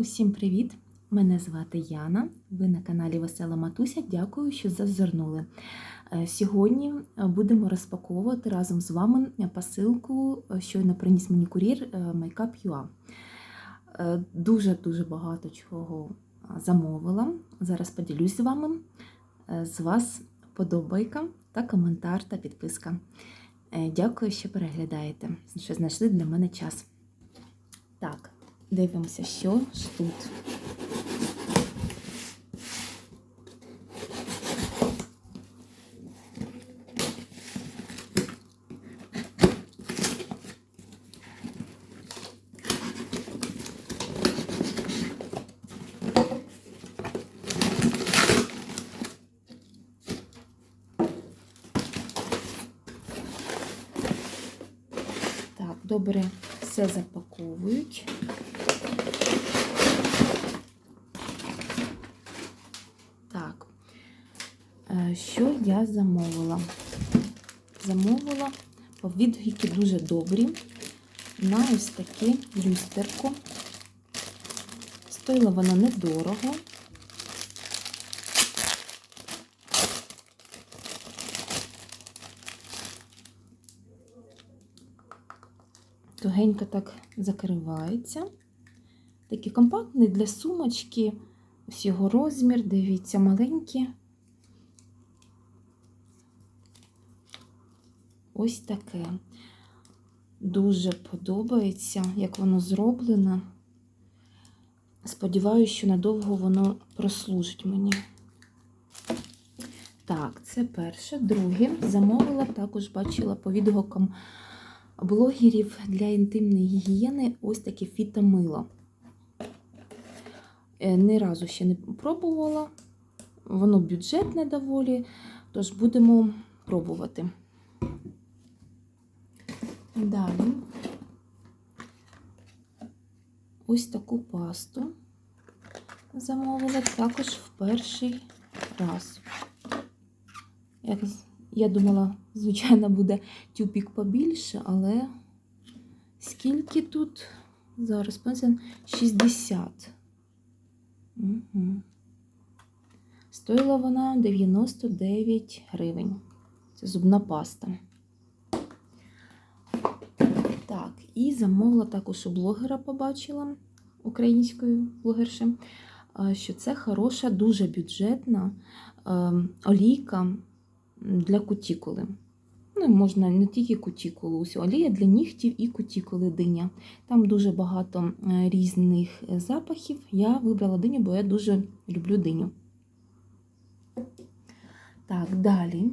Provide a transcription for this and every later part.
Усім привіт! Мене звати Яна. Ви на каналі Весела Матуся. Дякую, що зазирнули. Е, Сьогодні е, будемо розпаковувати разом з вами посилку, е, щойно приніс мені кур'єр Makeup.ua. Е, Дуже-дуже багато чого замовила. Зараз поділюсь з вами. З вас подобайка та коментар та підписка. Дякую, що переглядаєте, що знайшли для мене час. Так, дивимося, що ж тут. Так, добре, все запаковують. Так, е, що я замовила? Замовила відгуки дуже добрі на ось таке люстерко. Стоїла вона недорого. Тугенько так закривається. Такий компактний для сумочки. Ось його розмір, дивіться, маленький. Ось таке. Дуже подобається, як воно зроблено. Сподіваюся, що надовго воно прослужить мені. Так, це перше. Друге, замовила, також бачила по відгукам блогерів для інтимної гігієни ось таке фітомило. Е, Ні разу ще не пробувала. Воно бюджетне доволі, тож будемо пробувати. Далі ось таку пасту замовила також в перший раз. Як я думала, звичайно, буде тюпік побільше, але скільки тут? Зараз пенсіон 60. Угу. Стоїла вона 99 гривень. Це зубна паста. Так, і замовила також у блогера, побачила українською блогерші, що це хороша, дуже бюджетна олійка для кутікули. Ну, можна не тільки кутікулу, ось олія для нігтів і кутікули диня. Там дуже багато різних запахів. Я вибрала диню, бо я дуже люблю диню. Так, далі.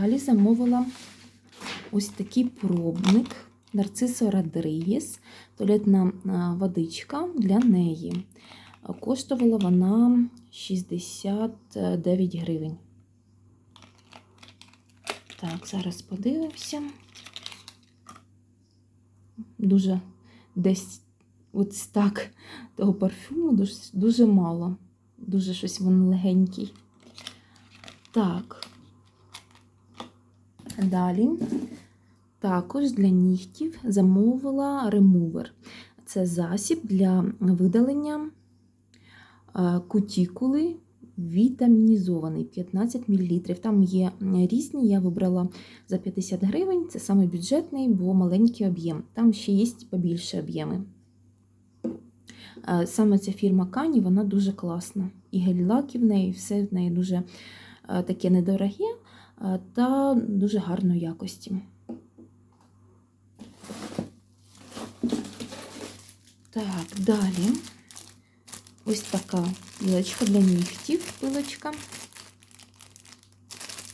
Далі замовила ось такий пробник. Нарцисо Родригес, туалетна водичка для неї. Коштувала вона 69 гривень. Так, зараз подивимося. Дуже десь ось так того парфюму дуже, дуже мало. Дуже щось він легенький. Так. Далі. Також для нігтів замовила ремувер. Це засіб для видалення кутікули вітамінізований 15 мл. Там є різні, я вибрала за 50 гривень. Це саме бюджетний, бо маленький об'єм. Там ще є побільше об'єми. Саме ця фірма Кані, вона дуже класна. І гель-лаки в неї, все в неї дуже таке недороге та дуже гарної якості. Так, далі ось така пілочка для нігтів, пилочка.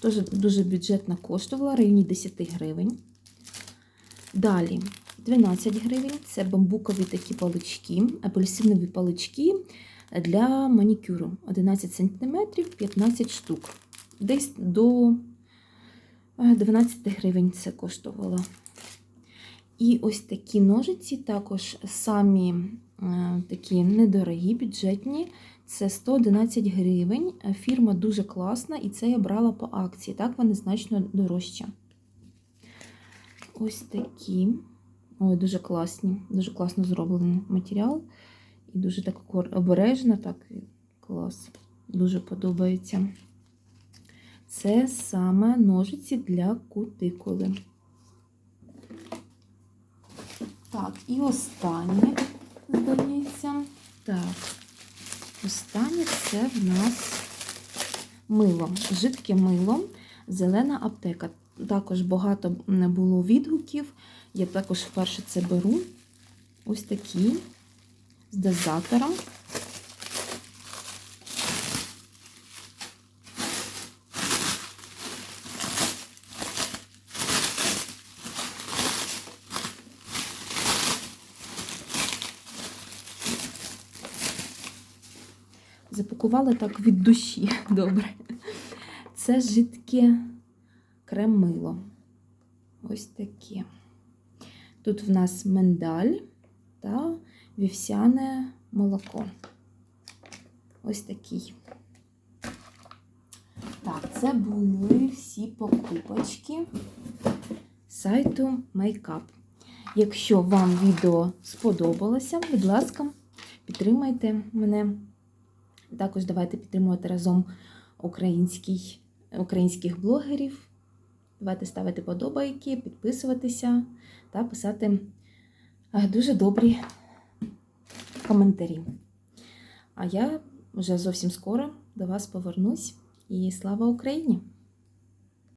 Теж дуже бюджетно коштувала, в районі 10 гривень. Далі 12 гривень це бамбукові такі палички, апельсинові палички для манікюру. 11 см, 15 штук. Десь до 12 гривень це коштувало. І ось такі ножиці також самі е, такі недорогі, бюджетні. Це 111 гривень. Фірма дуже класна, і це я брала по акції. Так, вони значно дорожчі. Ось такі. Ой, дуже класні, дуже класно зроблений матеріал. І дуже так обережно, так клас. Дуже подобається. Це саме ножиці для кутикули. Так, і останнє, здається. Так, останнє це в нас мило, жидке мило, зелена аптека. Також багато не було відгуків. Я також вперше це беру. Ось такі з дозатором. Запакувала так від душі. Добре. Це жидке крем-мило. Ось таке. Тут в нас миндаль та вівсяне молоко. Ось такий. Так, це були всі покупочки сайту Makeup. Якщо вам відео сподобалося, будь ласка, підтримайте мене. Також давайте підтримувати разом український, українських блогерів. Давайте ставити подобайки, підписуватися та писати е, дуже добрі коментарі. А я вже зовсім скоро до вас повернусь. І слава Україні!